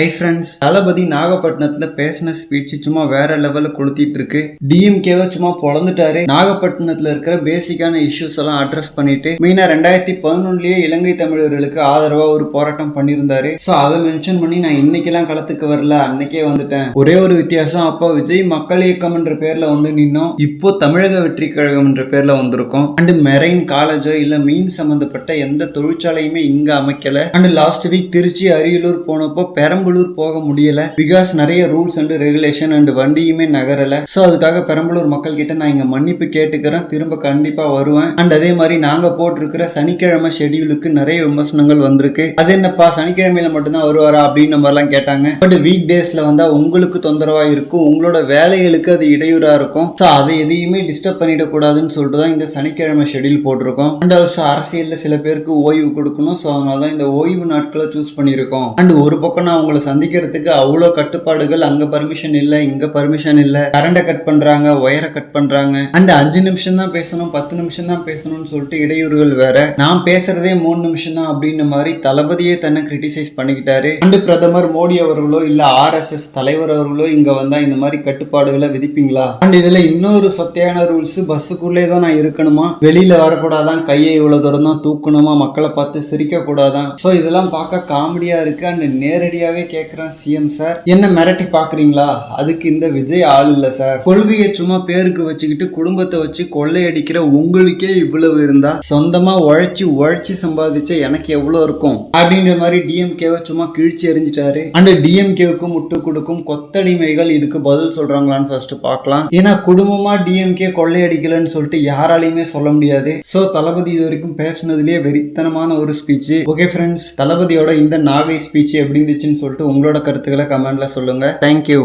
Hi friends தளபதி நாகப்பட்டினத்துல பேசின speech சும்மா வேற லெவல்ல கொடுத்திட்டு இருக்கு டிஎம்கேவை சும்மா பொழந்துட்டாரு. நாகப்பட்டினத்துல இருக்கிற பேசிக்கான இஷ்யூஸ் எல்லாம் அட்ரஸ் பண்ணிட்டு மெயினா ரெண்டாயிரத்தி பதினொன்னுலயே இலங்கை தமிழர்களுக்கு ஆதரவா ஒரு போராட்டம் பண்ணியிருந்தாரு. ஸோ அதை மென்ஷன் பண்ணி நான் இன்னைக்கெல்லாம் களத்துக்கு வரல. அன்னைக்கே வந்துட்டேன். ஒரே ஒரு வித்தியாசம் அப்போ விஜய் மக்கள் இயக்கம் என்ற பேர்ல வந்து நின்னோம். இப்போ தமிழக வெற்றி கழகம் என்ற பேர்ல வந்திருக்கோம். அண்ட் மெரைன் காலேஜோ இல்ல மீன் சம்பந்தப்பட்ட எந்த தொழிற்சாலையுமே இங்க அமைக்கல. And last week Trichy Ariyalur போனப்போ பெரம்பலூர் போக முடியல. பிகாஸ் நிறைய ரூல்ஸ் அண்ட் ரெகுலேஷன் அண்ட் வண்டியுமே நகரல. ஸோ அதுக்காக பெரம்பலூர் மக்கள் கிட்ட நான் இங்க மன்னிப்பு கேட்டுக்கிறேன். திரும்ப கண்டிப்பா வருவேன். அண்ட் அதே மாதிரி நாங்க போட்டிருக்கிற சனிக்கிழமை ஷெடியூலுக்கு நிறைய விமர்சனங்கள் வந்திருக்கு. அது என்னப்பா சனிக்கிழமையில மட்டும்தான் வருவாரா அப்படின்னு மாதிரிலாம் கேட்டாங்க. பட் வீக் டேஸ்ல வந்தா உங்களுக்கு தொந்தரவா இருக்கும். உங்களோட வேலைகளுக்கு அது இடையூறா இருக்கும். ஸோ அதை எதையுமே டிஸ்டர்ப் பண்ணிடக்கூடாதுன்னு சொல்லிட்டு தான் இந்த சனிக்கிழமை ஷெடியூல் போட்டிருக்கோம். அண்ட் ஆல்சோ அரசியல்ல சில பேருக்கு ஓய்வு கொடுக்கணும். ஸோ அதனால தான் இந்த ஓய்வு நாட்களை சூஸ் பண்ணியிருக்கோம். அண்ட் ஒரு பக்கம் நான் அவங்கள சந்திக்கிறதுக்கு அவ்வளோ கட்டுப்பாடுகள் அங்க பர்மிஷன் இல்லை இங்க பர்மிஷன் இல்லை. கரண்டை கட் பண்றாங்க ஒயரை கட் பண்றாங்க. அண்ட் அஞ்சு நிமிஷம் தான் பேசணும் பத்து நிமிஷம் தான் பேசணும்னு சொல்லிட்டு இடையூறுகள் வேற. நான் பேசுறதே மூணு நிமிஷம் தான் அப்படின்ன மாதிரி தளபதியே தன்னை கிரிட்டிசைஸ் பண்ணிக்கிட்டாரு. அண்டு பிரதமர் மோடி அவர்களோ இல்ல ஆர்எஸ்எஸ் தலைவர் அவர்களோ இங்க வந்தா இந்த மாதிரி கட்டுப்பாடுகளை விதிப்பீங்களா? அண்ட் இதுல இன்னொரு சத்தியான ரூல்ஸ் பஸ்ஸுக்குள்ளே தான் நான் இருக்கணுமா? வெளியில வரக்கூடாதான் கையை இவ்வளவு தூரம் தான் தூக்கணுமா? மக்களை பார்த்து சிரிக்க கூடாதான் ஸோ இதெல்லாம் பார்க்க காமெடியா இருக்கு. அண்ட் நேரடியாவே கேட்குறேன் சிஎம் சார் என்ன மிரட்டி பாக்குறீங்களா அதுக்கு இந்த விஜய் ஆள் இல்ல சார் கொள்கையை சும்மா பேருக்கு வச்சுக்கிட்டு குடும்பத்தை வச்சு கொள்ளையடிக்கிற உங்களுக்கே இவ்வளவு இருந்தா சொந்தமா உழைச்சி உழைச்சி சம்பாதிச்ச எனக்கு எவ்வளவு இருக்கும்? அப்படின்ற மாதிரி டிஎம்கேவை சும்மா கிழிச்சு எறிஞ்சிட்டாரு. அண்ட் டிஎம்கேவுக்கு முட்டு கொடுக்கும் கொத்தடிமைகள் இதுக்கு பதில் சொல்றாங்களான்னு ஃபர்ஸ்ட் பார்க்கலாம். ஏன்னா குடும்பமா டிஎம்கே கொள்ளையடிக்கலன்னு சொல்லிட்டு யாராலையுமே சொல்ல முடியாது. ஸோ தளபதி இது வரைக்கும் பேசுனதுலேயே வெறித்தனமான ஒரு ஸ்பீச் ஓகே ஃப்ரெண்ட்ஸ் தளபதியோட இந்த நாகை ஸ்பீச் எப்படி இருந்துச்சுன்னு சொல்லிட்டு உங்களோட கருத்துக்களை கமெண்ட்ல சொல்லுங்க. தேங்க்யூ